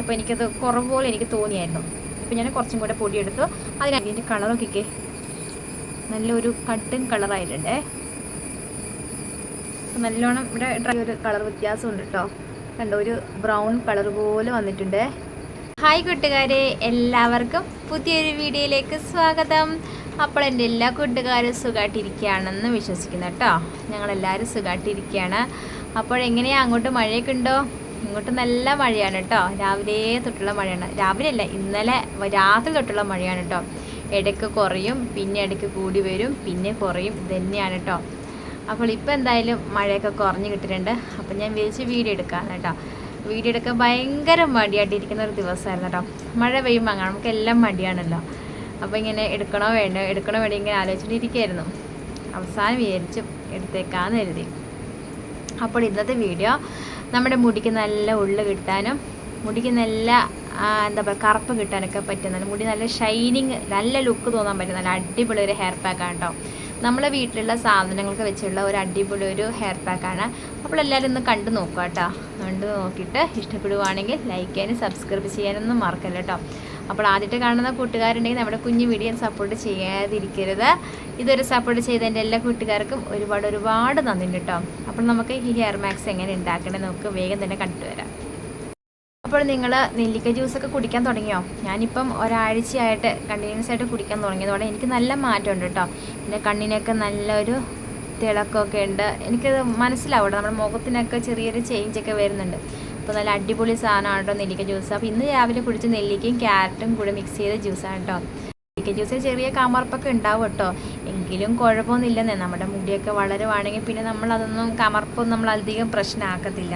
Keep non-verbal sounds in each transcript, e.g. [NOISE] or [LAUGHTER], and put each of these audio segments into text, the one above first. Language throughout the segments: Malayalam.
അപ്പോൾ എനിക്കത് കുറവ് പോലെ എനിക്ക് തോന്നിയായിരുന്നു. അപ്പോൾ ഞാൻ കുറച്ചും കൂടെ പൊടിയെടുത്തു. അതിന് അതിന്റെ കളറൊക്കെ നല്ലൊരു കട്ടൻ കളറായിട്ടുണ്ടേ നല്ലോണം ഇവിടെ ഡ്രൈ ഒരു കളർ വ്യത്യാസമുണ്ട് കേട്ടോ. കണ്ടോ ഒരു ബ്രൗൺ കളർ പോലെ വന്നിട്ടുണ്ട്. ഹായ് കൂട്ടുകാരെ എല്ലാവർക്കും പുതിയൊരു വീഡിയോയിലേക്ക് സ്വാഗതം. അപ്പോൾ എന്റെ എല്ലാ കൂട്ടുകാരും സുഖമായിട്ടിരിക്കുകയാണെന്ന് വിശ്വസിക്കുന്നു കേട്ടോ. ഞങ്ങളെല്ലാവരും സുഖമായിട്ടിരിക്കുകയാണ് അപ്പോൾ എങ്ങനെയാണ് അങ്ങോട്ട് മഴയൊക്കെ ഉണ്ടോ? ഇങ്ങോട്ട് നല്ല മഴയാണ് കേട്ടോ രാവിലെ തൊട്ടുള്ള മഴയാണ്. രാവിലെ അല്ല ഇന്നലെ രാത്രി തൊട്ടുള്ള മഴയാണ് കേട്ടോ ഇടയ്ക്ക് കുറയും പിന്നെ ഇടയ്ക്ക് കൂടി വരും പിന്നെ കുറയും. ഇതന്നെയാണ് തന്നെയാണ് കേട്ടോ അപ്പോൾ ഇപ്പോൾ എന്തായാലും മഴയൊക്കെ കുറഞ്ഞു കിട്ടിയിട്ടുണ്ട്. അപ്പോൾ ഞാൻ വിളിച്ച് വീഡിയോ എടുക്കാം കേട്ടോ വീഡിയോ എടുക്കാൻ ഭയങ്കര മടിയായിട്ടിരിക്കുന്ന ഒരു ദിവസമായിരുന്നു കേട്ടോ മഴ പെയ്യുമ്പോൾ അങ്ങനെ നമുക്ക് എല്ലാം മടിയാണല്ലോ. അപ്പോൾ ഇങ്ങനെ എടുക്കണോ വേണ്ടോ എടുക്കണോ വേണ്ടോ ഇങ്ങനെ ആലോചിച്ചിട്ടിരിക്കുകയായിരുന്നു അവസാനം വിചാരിച്ചും എടുത്തേക്കാന്ന് കരുതി. അപ്പോൾ ഇന്നത്തെ വീഡിയോ നമ്മുടെ മുടിക്ക് നല്ല ഉള്ളു കിട്ടാനും മുടിക്ക് നല്ല എന്താ പറയുക കറുപ്പ് കിട്ടാനൊക്കെ പറ്റുന്ന മുടി നല്ല ഷൈനിങ് നല്ല ലുക്ക് തോന്നാൻ പറ്റും. നല്ല അടിപൊളി ഒരു ഹെയർ പാക്കാണ് കേട്ടോ നമ്മളെ വീട്ടിലുള്ള സാധനങ്ങൾക്ക് വെച്ചുള്ള ഒരു അടിപൊളി ഒരു ഹെയർ പാക്കാണ് അപ്പോൾ എല്ലാവരും ഒന്ന് കണ്ടു നോക്കുക കേട്ടോ കണ്ടു നോക്കിയിട്ട് ഇഷ്ടപ്പെടുവാണെങ്കിൽ ലൈക്ക് ചെയ്യാനും സബ്സ്ക്രൈബ് ചെയ്യാനൊന്നും മറക്കല്ല കേട്ടോ അപ്പോൾ ആദ്യത്തെ കാണുന്ന കൂട്ടുകാരുണ്ടെങ്കിൽ നമ്മുടെ കുഞ്ഞു വീഡിയോ സപ്പോർട്ട് ചെയ്യാതിരിക്കരുത്. ഇതൊരു സപ്പോർട്ട് ചെയ്ത എന്റെ എല്ലാ കൂട്ടുകാർക്കും ഒരുപാട് ഒരുപാട് നന്ദി കേട്ടോ. അപ്പോൾ നമുക്ക് ഈ ഹെയർ മാക്സ് എങ്ങനെ ഉണ്ടാക്കണേ നമുക്ക് വേഗം തന്നെ കണ്ടുവരാം. അപ്പോൾ നിങ്ങൾ നെല്ലിക്ക ജ്യൂസൊക്കെ കുടിക്കാൻ തുടങ്ങിയോ? ഞാനിപ്പം ഒരാഴ്ചയായിട്ട് കണ്ടിന്യൂസ് ആയിട്ട് കുടിക്കാൻ തുടങ്ങിയതോടെ എനിക്ക് നല്ല മാറ്റമുണ്ട് കേട്ടോ. എന്റെ കണ്ണിനൊക്കെ നല്ലൊരു തിളക്കമൊക്കെ ഉണ്ട്. എനിക്കത് മനസ്സിലാവട്ടെ നമ്മുടെ മുഖത്തിനൊക്കെ ചെറിയൊരു ചേഞ്ചൊക്കെ വരുന്നുണ്ട്. അപ്പോൾ നല്ല അടിപൊളി സാധനമാണ് കേട്ടോ നെല്ലിക്ക ജ്യൂസ്. അപ്പോൾ ഇന്ന് രാവിലെ കുടിച്ച് നെല്ലിക്കയും ക്യാരറ്റും കൂടെ മിക്സ് ചെയ്ത ജ്യൂസാണ് കേട്ടോ. നെല്ലിക്ക ജ്യൂസിൽ ചെറിയ കമർപ്പൊക്കെ ഉണ്ടാവും കേട്ടോ. എങ്കിലും കുഴപ്പമൊന്നുമില്ലെന്നേ. നമ്മുടെ മുടിയൊക്കെ വളരുവാണെങ്കിൽ പിന്നെ നമ്മൾ അതൊന്നും കമർപ്പൊന്നും നമ്മൾ അധികം പ്രശ്നമാക്കത്തില്ല.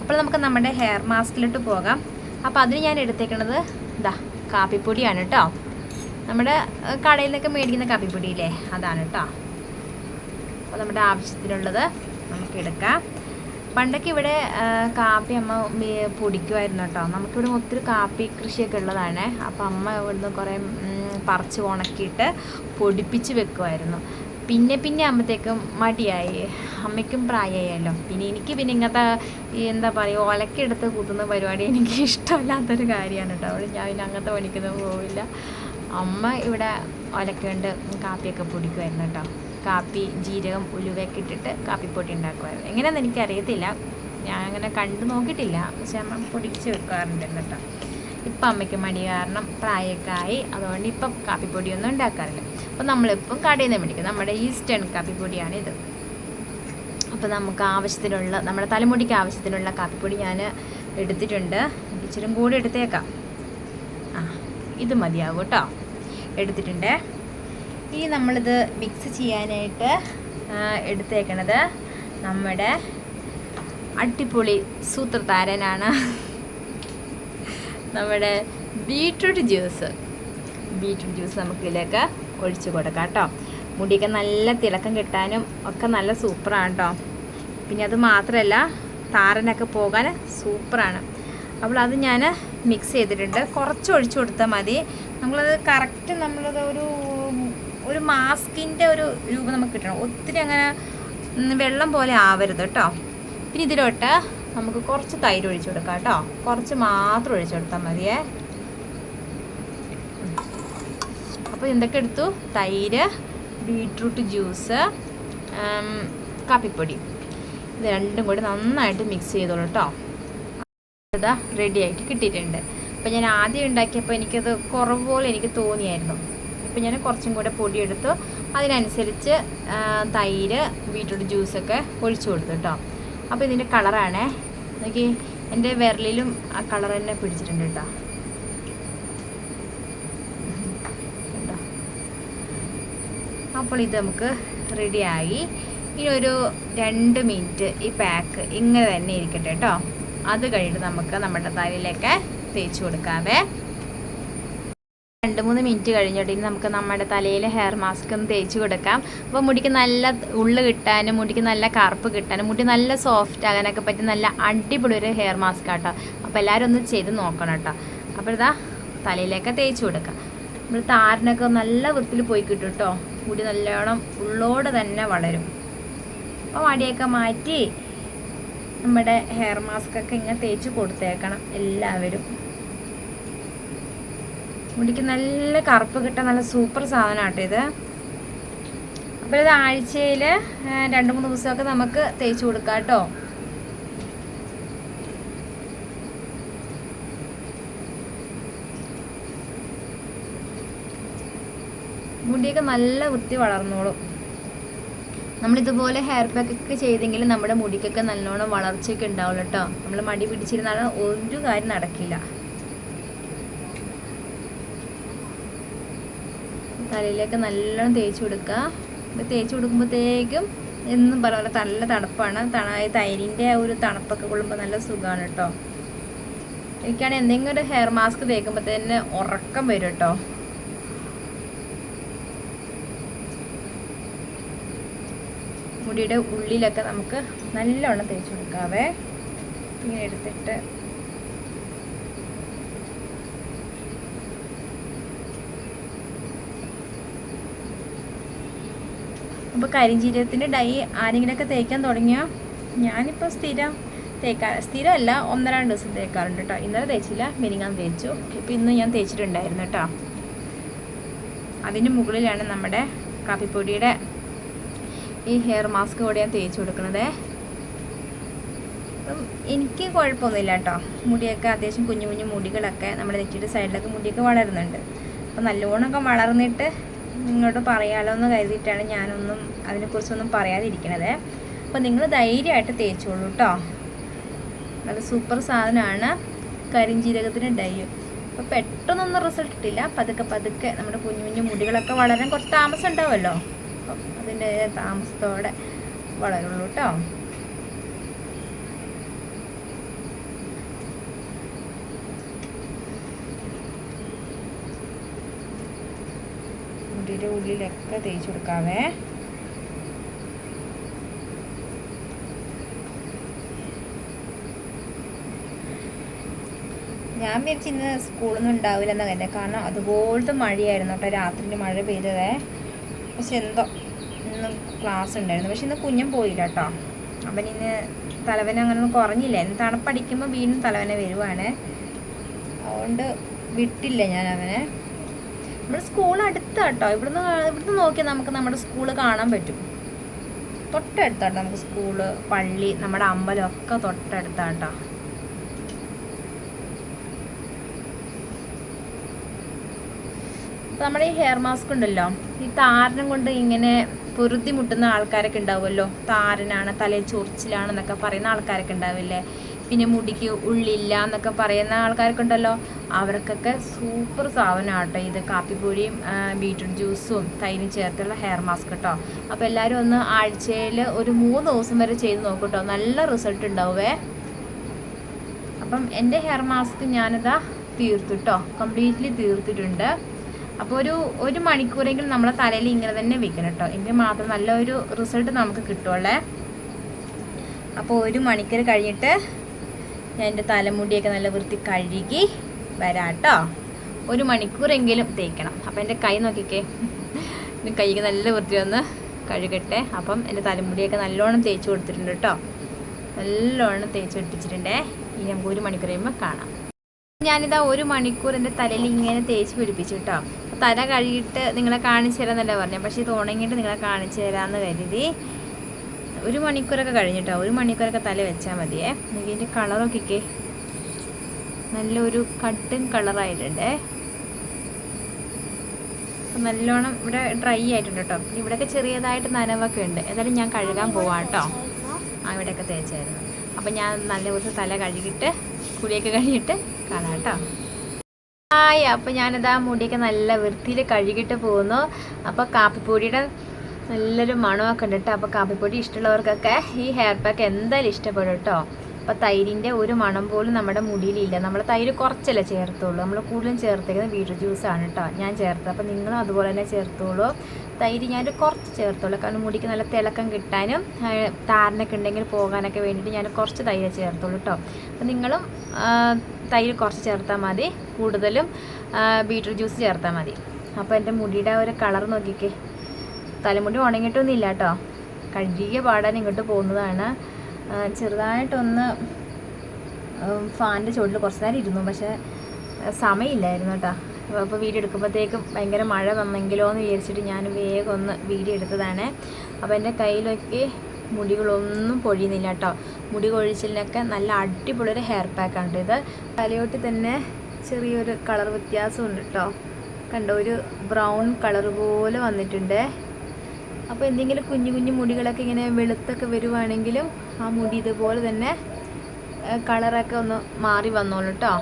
അപ്പോൾ നമുക്ക് നമ്മുടെ ഹെയർ മാസ്കിലോട്ട് പോകാം. അപ്പോൾ അതിന് ഞാൻ എടുത്തേക്കുന്നത് ഇതാ കാപ്പിപ്പൊടിയാണ് കേട്ടോ. നമ്മുടെ കടയിൽ നിന്നൊക്കെ മേടിക്കുന്ന കാപ്പിപ്പൊടിയില്ലേ അതാണ് കേട്ടോ. അപ്പോൾ നമ്മുടെ ആവശ്യത്തിനുള്ളത് നമുക്ക് എടുക്കാം. പണ്ടൊക്കെ ഇവിടെ കാപ്പി അമ്മ പൊടിക്കുമായിരുന്നു കേട്ടോ. നമുക്കിവിടെ ഒത്തിരി കാപ്പി കൃഷിയൊക്കെ ഉള്ളതാണ്. അപ്പോൾ അമ്മ ഇവിടുന്ന് കുറേ പറിച്ച് ഉണക്കിയിട്ട് പൊടിപ്പിച്ച് വെക്കുമായിരുന്നു പിന്നെ പിന്നെ ആകുമ്പോഴത്തേക്കും മടിയായി. അമ്മയ്ക്കും പ്രായമായല്ലോ പിന്നെ എനിക്ക് പിന്നെ ഇങ്ങനത്തെ എന്താ പറയുക ഒലക്കെടുത്ത് കുത്തുന്ന പരിപാടി എനിക്ക് [LAUGHS] ഇഷ്ടമില്ലാത്തൊരു കാര്യമാണ് കേട്ടോ. അവിടെ ഞാൻ പിന്നെ അങ്ങനത്തെ പണിക്കൊന്നും പോവില്ല. അമ്മ ഇവിടെ ഒലക്കൊണ്ട് കാപ്പിയൊക്കെ പൊടിക്കുമായിരുന്നു കേട്ടോ. കാപ്പി ജീരകം ഉലുവയൊക്കെ ഇട്ടിട്ട് കാപ്പിപ്പൊടി ഉണ്ടാക്കുമായിരുന്നു. എങ്ങനെയാണെന്ന് എനിക്കറിയത്തില്ല. ഞാൻ അങ്ങനെ കണ്ടു നോക്കിയിട്ടില്ല. പക്ഷെ നമ്മൾ പൊടിച്ച് വെക്കാറുണ്ട് കേട്ടോ. ഇപ്പം അമ്മയ്ക്ക് മടി കാരണം പ്രായമൊക്കെ ആയി. അതുകൊണ്ട് ഇപ്പം കാപ്പിപ്പൊടിയൊന്നും ഉണ്ടാക്കാറില്ല. അപ്പം നമ്മളിപ്പം കടയിൽ നിന്ന് മേടിക്കും. നമ്മുടെ ഈസ്റ്റേൺ കാപ്പിപ്പൊടിയാണ് ഇത്. അപ്പോൾ നമുക്ക് ആവശ്യത്തിനുള്ള നമ്മുടെ തലമുടിക്ക് ആവശ്യത്തിനുള്ള കാപ്പിപ്പൊടി ഞാൻ എടുത്തിട്ടുണ്ട്. ഇച്ചിരി കൂടി എടുത്തേക്കാം. ആ ഇത് മതിയാവും കേട്ടോ. എടുത്തിട്ടുണ്ട്. ഇനി നമ്മളിത് മിക്സ് ചെയ്യാനായിട്ട് എടുത്തേക്കണത് നമ്മുടെ അടിപൊളി സൂത്രധാരനാണ് നമ്മുടെ ബീട്രൂട്ട് ജ്യൂസ്. ബീട്രൂട്ട് ജ്യൂസ് നമുക്ക് ഇതിലേക്ക് ഒഴിച്ച് കൊടുക്കാം കേട്ടോ. മുടിയൊക്കെ നല്ല തിളക്കം കിട്ടാനും ഒക്കെ നല്ല സൂപ്പറാണ് കേട്ടോ. പിന്നെ അത് മാത്രമല്ല താരനൊക്കെ പോകാൻ സൂപ്പറാണ്. അപ്പോൾ അത് ഞാൻ മിക്സ് ചെയ്തിട്ടുണ്ട്. കുറച്ച് ഒഴിച്ചു കൊടുത്താൽ മതി. നമ്മളത് കറക്റ്റ് നമ്മളത് ഒരു ഒരു മാസ്കിന്റെ ഒരു രൂപം നമുക്ക് കിട്ടണം. ഒത്തിരി അങ്ങനെ വെള്ളം പോലെ ആവരുത് കേട്ടോ. പിന്നെ ഇതിലോട്ട് നമുക്ക് കുറച്ച് തൈര് ഒഴിച്ചു കൊടുക്കാം കേട്ടോ. കുറച്ച് മാത്രം ഒഴിച്ചു കൊടുത്താൽ മതിയേ. അപ്പോൾ എന്തൊക്കെ എടുത്തു? തൈര് ബീട്രൂട്ട് ജ്യൂസ് കാപ്പിപ്പൊടി. ഇത് രണ്ടും കൂടി നന്നായിട്ട് മിക്സ് ചെയ്തോളൂ കേട്ടോ. ഇതാ റെഡി ആയിട്ട് കിട്ടിയിട്ടുണ്ട്. അപ്പം ഞാൻ ആദ്യം ഉണ്ടാക്കിയപ്പോൾ എനിക്കത് കുറവ് പോലെ എനിക്ക് തോന്നിയായിരുന്നു. ഇപ്പം ഞാൻ കുറച്ചും കൂടെ പൊടിയെടുത്തു. അതിനനുസരിച്ച് തൈര് ബീട്രൂട്ട് ജ്യൂസൊക്കെ ഒഴിച്ചു കൊടുത്തു കേട്ടോ അപ്പോൾ ഇതിന്റെ കളറാണേ. നോക്കി എന്റെ വിരലിലും ആ കളർ തന്നെ പിടിച്ചിട്ടുണ്ട് കേട്ടോ അപ്പോൾ ഇത് നമുക്ക് റെഡിയായി ഇനി ഒരു രണ്ട് മിനിറ്റ് ഈ പാക്ക് ഇങ്ങനെ തന്നെ ഇരിക്കട്ടെ കേട്ടോ അത് കഴിഞ്ഞിട്ട് നമുക്ക് നമ്മുടെ തലയിലേക്ക് തേച്ച് കൊടുക്കാവേ. രണ്ട് മൂന്ന് മിനിറ്റ് കഴിഞ്ഞിട്ട് ഇനി നമുക്ക് നമ്മുടെ തലയിൽ ഹെയർ മാസ്ക് ഒന്ന് തേച്ച് കൊടുക്കാം. അപ്പോൾ മുടിക്ക് നല്ല ഉള്ളു കിട്ടാനും മുടിക്ക് നല്ല കറുപ്പ് കിട്ടാനും മുടി നല്ല സോഫ്റ്റ് ആകാനൊക്കെ പറ്റി നല്ല അടിപൊളി ഒരു ഹെയർ മാസ്ക് ആട്ടോ. അപ്പോൾ എല്ലാവരും ഒന്ന് ചെയ്ത് നോക്കണം കേട്ടോ. അപ്പോൾ ഇതാ തലയിലേക്ക് തേച്ച് കൊടുക്കാം. നമ്മൾ താരനൊക്കെ നല്ല വൃത്തിയിൽ പോയി കിട്ടും കേട്ടോ. മുടി നല്ലോണം ഉള്ളോട് തന്നെ വളരും. അപ്പോൾ മടിയൊക്കെ മാറ്റി നമ്മുടെ ഹെയർ മാസ്ക് ഒക്കെ ഇങ്ങനെ തേച്ച് കൊടുത്തേക്കണം എല്ലാവരും. മുടിക്ക് നല്ല കറുപ്പ് കിട്ടാൻ നല്ല സൂപ്പർ സാധനമാട്ടോ ഇത്. അപ്പോൾ ഇത് ആഴ്ചയിൽ രണ്ട് മൂന്ന് ദിവസമൊക്കെ നമുക്ക് തേച്ച് കൊടുക്കാം കേട്ടോ. മുടിയൊക്കെ നല്ല വൃത്തി വളർന്നോളും. നമ്മളിതുപോലെ ഹെയർ പാക്ക് ഒക്കെ ചെയ്തെങ്കിൽ നമ്മുടെ മുടിക്കൊക്കെ നല്ലോണം വളർച്ചയൊക്കെ ഉണ്ടാവുള്ളൂ കേട്ടോ. നമ്മൾ മടി പിടിച്ചിരുന്നാൽ ഒരു കാര്യം നടക്കില്ല. തലയിലേക്ക് നല്ലോണം തേച്ച് കൊടുക്കുക. അപ്പോൾ തേച്ച് കൊടുക്കുമ്പോഴത്തേക്കും എന്നും പറയാം നല്ല തണുപ്പാണ്. തണ തൈരിന്റെ ആ ഒരു തണുപ്പൊക്കെ കൊള്ളുമ്പോൾ നല്ല സുഖമാണ് കേട്ടോ എനിക്കാണെങ്കിൽ എന്തെങ്കിലും ഒരു ഹെയർ മാസ്ക് തേക്കുമ്പോൾ തന്നെ ഉറക്കം വരും കേട്ടോ മുടിയുടെ ഉള്ളിലൊക്കെ നമുക്ക് നല്ലോണം തേച്ച് കൊടുക്കാവേ. ഇങ്ങനെ എടുത്തിട്ട് അപ്പോൾ കരിഞ്ചീരത്തിന്റെ ഡൈ ആരെങ്കിലുമൊക്കെ തേക്കാൻ തുടങ്ങിയാൽ ഞാനിപ്പോൾ സ്ഥിരം തേക്കാ സ്ഥിരമല്ല ഒന്നര രണ്ട് ദിവസം തേക്കാറുണ്ട് കേട്ടോ ഇന്നലെ തേച്ചില്ല മിനിങ്ങാൻ തേച്ചു. ഇപ്പോൾ ഇന്ന് ഞാൻ തേച്ചിട്ടുണ്ടായിരുന്നു കേട്ടോ അതിന് മുകളിലാണ് നമ്മുടെ കാപ്പിപ്പൊടിയുടെ ഈ ഹെയർ മാസ്ക് കൂടെ ഞാൻ തേച്ച് കൊടുക്കുന്നത് അപ്പം എനിക്ക് കുഴപ്പമൊന്നുമില്ല കേട്ടോ മുടിയൊക്കെ അത്യാവശ്യം കുഞ്ഞു കുഞ്ഞു മുടികളൊക്കെ നമ്മുടെ നെറ്റിയുടെ സൈഡിലൊക്കെ മുടിയൊക്കെ വളരുന്നുണ്ട്. അപ്പം നല്ലോണമൊക്കെ വളർന്നിട്ട് നിങ്ങളോട് പറയാലോ എന്ന് കരുതിയിട്ടാണ് ഞാനൊന്നും അതിനെക്കുറിച്ചൊന്നും പറയാതിരിക്കണത്. അപ്പോൾ നിങ്ങൾ ധൈര്യമായിട്ട് തേച്ചോളൂ കേട്ടോ നല്ല സൂപ്പർ സാധനമാണ്. കരിഞ്ജീരകത്തിന് ഡൈയും അപ്പോൾ പെട്ടെന്നൊന്നും റിസൾട്ട് കിട്ടില്ല. പതുക്കെ പതുക്കെ നമ്മുടെ കുഞ്ഞു കുഞ്ഞു മുടികളൊക്കെ വളരാൻ കുറച്ച് താമസം ഉണ്ടാവുമല്ലോ. അപ്പം അതിന്റെ താമസത്തോടെ വളരുള്ളൂ കേട്ടോ മുടിയുടെ ഉള്ളിലൊക്കെ തേച്ച് കൊടുക്കാവേ. ഞാൻ വിചാരിച്ചു ഇന്ന് സ്കൂളൊന്നും ഉണ്ടാവില്ല എന്നാ കരുതുന്നത് കാരണം അതുപോലത്തെ മഴയായിരുന്നു കേട്ടോ. രാത്രിയിൽ മഴ പെയ്തതേ. പക്ഷെ എന്തോ ഇന്ന് ക്ലാസ് ഉണ്ടായിരുന്നു. പക്ഷെ ഇന്ന് കുഞ്ഞും പോയില്ല കേട്ടോ. അവൻ ഇന്ന് തലവന അങ്ങനെ ഒന്നും കുറഞ്ഞില്ല. ഇന്ന് തണുപ്പടിക്കുമ്പോൾ വീണ്ടും തലവന വരുവാണ്. അതുകൊണ്ട് വിട്ടില്ല ഞാൻ അവനെ. നമ്മുടെ സ്കൂൾ അടുത്താട്ടോ. ഇവിടുന്ന് ഇവിടുന്ന് നോക്കിയാൽ നമുക്ക് നമ്മുടെ സ്കൂൾ കാണാൻ പറ്റും. തൊട്ടടുത്താട്ടോ നമുക്ക് സ്കൂൾ പള്ളി നമ്മുടെ അമ്പലം ഒക്കെ തൊട്ടടുത്താട്ടോ. നമ്മുടെ ഈ ഹെയർ മാസ്ക് ഉണ്ടല്ലോ ഈ താരനം കൊണ്ട് ഇങ്ങനെ പൊരുതി മുട്ടുന്ന ആൾക്കാരൊക്കെ ഉണ്ടാവുമല്ലോ. താരനാണ് തലയിൽ ചൊറിച്ചിലാണെന്നൊക്കെ പറയുന്ന ആൾക്കാരൊക്കെ ഉണ്ടാവില്ലേ? പിന്നെ മുടിക്ക് ഉള്ളില്ല എന്നൊക്കെ പറയുന്ന ആൾക്കാരൊക്കെ ഉണ്ടല്ലോ അവർക്കൊക്കെ സൂപ്പർ സാധനമാട്ടോ ഇത്. കാപ്പിപ്പൊടിയും ബീട്രൂട്ട് ജ്യൂസും തൈരും ചേർത്തുള്ള ഹെയർ മാസ്ക് കേട്ടോ. അപ്പോൾ എല്ലാവരും ഒന്ന് ആഴ്ചയിൽ ഒരു മൂന്ന് ദിവസം വരെ ചെയ്ത് നോക്കൂട്ടോ നല്ല റിസൾട്ട് ഉണ്ടാവേ അപ്പം എന്റെ ഹെയർ മാസ്ക് ഞാനിതാ തീർത്തു കേട്ടോ. കംപ്ലീറ്റ്ലി തീർത്തിട്ടുണ്ട്. അപ്പോൾ ഒരു ഒരു മണിക്കൂറെങ്കിലും നമ്മളെ തലയിൽ ഇങ്ങനെ തന്നെ വെക്കണം കേട്ടോ. എങ്കിൽ മാത്രം നല്ലൊരു റിസൾട്ട് നമുക്ക് കിട്ടുള്ളേ അപ്പോൾ ഒരു മണിക്കൂർ കഴിഞ്ഞിട്ട് ഞാൻ എന്റെ തലമുടിയൊക്കെ നല്ല വൃത്തി കഴുകി വരാം കേട്ടോ ഒരു മണിക്കൂറെങ്കിലും തേക്കണം. അപ്പം എന്റെ കൈ നോക്കിക്കേ. കൈക്ക് നല്ല വൃത്തി ഒന്ന് കഴുകട്ടെ. അപ്പം എന്റെ തലമുടിയൊക്കെ നല്ലോണം തേച്ച് കൊടുത്തിട്ടുണ്ട് കേട്ടോ. നല്ലോണം തേച്ച് പിടിപ്പിച്ചിട്ടുണ്ടേ. ഇനി നമുക്ക് ഒരു മണിക്കൂർ കഴിയുമ്പോൾ കാണാം. ഞാനിതാ ഒരു മണിക്കൂർ എന്റെ തലയിൽ ഇങ്ങനെ തേച്ച് പിടിപ്പിച്ചു കേട്ടോ. തല കഴുകിയിട്ട് നിങ്ങളെ കാണിച്ചു തരാമെന്നല്ല പറഞ്ഞു പക്ഷേ ഇത് ഉണങ്ങിയിട്ട് നിങ്ങളെ കാണിച്ചു തരാമെന്ന് കരുതി. ഒരു മണിക്കൂറൊക്കെ കഴിഞ്ഞിട്ടോ? ഒരു മണിക്കൂറൊക്കെ തല വെച്ചാൽ മതിയേ. ഇതിന്റെ കളറൊക്കെ നല്ലൊരു കട്ടും കളറായിട്ടുണ്ട് നല്ലോണം ഇവിടെ ഡ്രൈ ആയിട്ടുണ്ട് കേട്ടോ ഇവിടെയൊക്കെ ചെറിയതായിട്ട് നനവൊക്കെ ഉണ്ട്. ഏതായാലും ഞാൻ കഴുകാൻ പോവാം കേട്ടോ ആ ഇവിടെയൊക്കെ തേച്ചായിരുന്നു. അപ്പം ഞാൻ നല്ല ദിവസം തല കഴുകിയിട്ട് കുളിയൊക്കെ കഴിഞ്ഞിട്ട് കാണാം കേട്ടോ ഹായ് അപ്പോൾ ഞാനിതാ മുടിയൊക്കെ നല്ല വൃത്തിയിൽ കഴുകിയിട്ട് പോകുന്നു അപ്പോൾ കാപ്പിപ്പൊടിയുടെ നല്ലൊരു മണമൊക്കെ ഉണ്ട് കേട്ടോ അപ്പോൾ കാപ്പിപ്പൊടി ഇഷ്ടമുള്ളവർക്കൊക്കെ ഈ ഹെയർ പാക്ക് എന്തായാലും ഇഷ്ടപ്പെടും കേട്ടോ അപ്പോൾ തൈരിന്റെ ഒരു മണം പോലും നമ്മുടെ മുടിയിലില്ല. നമ്മൾ തൈര് കുറച്ചല്ലേ ചേർത്തുള്ളൂ. നമ്മൾ കൂടുതലും ചേർത്തേക്കുന്നത് ബീട്രൂട്ട് ജ്യൂസാണ് കേട്ടോ ഞാൻ ചേർത്തത്. അപ്പോൾ നിങ്ങളും അതുപോലെ തന്നെ ചേർത്തോളൂ. തൈര് ഞാനൊരു കുറച്ച് ചേർത്തോളൂ. കാരണം മുടിക്ക് നല്ല തിളക്കം കിട്ടാനും താരനൊക്കെ ഉണ്ടെങ്കിൽ പോകാനൊക്കെ വേണ്ടിയിട്ട് ഞാൻ കുറച്ച് തൈര് ചേർത്തോളൂ കേട്ടോ അപ്പോൾ നിങ്ങളും തൈര് കുറച്ച് ചേർത്താൽ മതി. കൂടുതലും ബീട്രൂട്ട് ജ്യൂസ് ചേർത്താൽ മതി. അപ്പോൾ എന്റെ മുടിയുടെ ഒരു കളർ നോക്കിക്കേ. തലമുടി ഉണങ്ങിയിട്ടൊന്നും ഇല്ല കേട്ടോ. കഴുകിയ പാടാൻ ഇങ്ങോട്ട് പോകുന്നതാണ്. ചെറുതായിട്ടൊന്ന് ഫാനിന്റെ ചുവട്ടിൽ കുറച്ച് നേരം ഇരുന്നു. പക്ഷേ സമയമില്ലായിരുന്നു കേട്ടോ. അപ്പോൾ വീഡിയോ എടുക്കുമ്പോഴത്തേക്കും ഭയങ്കര മഴ വന്നെങ്കിലോ എന്ന് വിചാരിച്ചിട്ട് ഞാൻ വേഗം ഒന്ന് വീഡിയോ എടുത്തതാണ്. അപ്പോൾ എന്റെ കയ്യിലൊക്കെ മുടികളൊന്നും പൊഴിയുന്നില്ല കേട്ടോ. മുടി കൊഴിച്ചിലിനൊക്കെ നല്ല അടിപൊളിയൊരു ഹെയർ പാക്കാണ് ഇത്. തലയോട്ടി തന്നെ ചെറിയൊരു കളർ വ്യത്യാസമുണ്ട് കേട്ടോ. കണ്ടോ ഒരു ബ്രൗൺ കളർ പോലെ വന്നിട്ടുണ്ട്. അപ്പോൾ എന്തെങ്കിലും കുഞ്ഞു കുഞ്ഞു മുടികളൊക്കെ ഇങ്ങനെ വെളുത്തൊക്കെ വരുവാണെങ്കിലും ആ മുടി ഇതുപോലെ തന്നെ കളറൊക്കെ ഒന്ന് മാറി വന്നോളൂ കേട്ടോ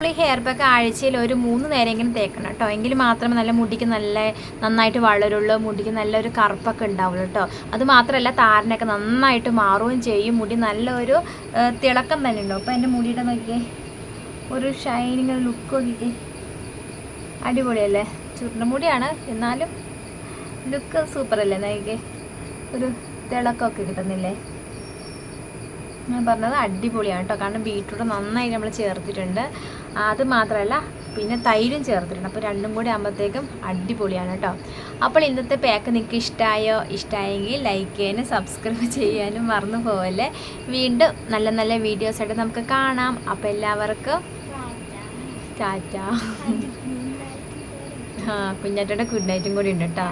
നമ്മൾ ഈ ഹെയർ പാക്ക് ആഴ്ചയിൽ ഒരു മൂന്ന് നേരമെങ്കിലും തേക്കണം കേട്ടോ എങ്കിൽ മാത്രമേ നല്ല മുടിക്ക് നല്ല നന്നായിട്ട് വളരുള്ളൂ മുടിക്ക് നല്ലൊരു കറുപ്പൊക്കെ ഉണ്ടാവുള്ളൂ കേട്ടോ അത് മാത്രമല്ല താരനൊക്കെ നന്നായിട്ട് മാറുകയും ചെയ്യും. മുടി നല്ലൊരു തിളക്കം തന്നെ ഉണ്ടാവും അപ്പോൾ എന്റെ മുടിയുടെ നോക്കിയേ ഒരു ഷൈനിങ് ലുക്ക് നോക്കിക്കേ. അടിപൊളിയല്ലേ? ചുരുണ്ട മുടിയാണ്. എന്നാലും ലുക്ക് സൂപ്പറല്ലേ നൈക്ക് ഒരു തിളക്കമൊക്കെ കിട്ടുന്നില്ലേ? ഞാൻ പറഞ്ഞത് അടിപൊളിയാണ് കേട്ടോ. കാരണം ബീട്രൂട്ട് നന്നായി നമ്മൾ ചേർത്തിട്ടുണ്ട്. അത് മാത്രമല്ല പിന്നെ തൈരും ചേർത്തിട്ടുണ്ട്. അപ്പോൾ രണ്ടും കൂടി ആകുമ്പോഴത്തേക്കും അടിപൊളിയാണ് കേട്ടോ. അപ്പോൾ ഇന്നത്തെ പാക്ക് നിങ്ങൾക്ക് ഇഷ്ടമായോ ഇഷ്ടമായെങ്കിൽ ലൈക്ക് ചെയ്യാനും സബ്സ്ക്രൈബ് ചെയ്യാനും മറന്നു പോവല്ലേ. വീണ്ടും നല്ല നല്ല വീഡിയോസായിട്ട് നമുക്ക് കാണാം. അപ്പോൾ എല്ലാവർക്കും ടാറ്റ ആ കുഞ്ഞാറ്റയുടെ ഗുഡ് നൈറ്റും കൂടി ഉണ്ട് കേട്ടോ.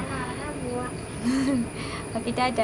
[LAUGHS] ഓക്കെ ടാറ്റ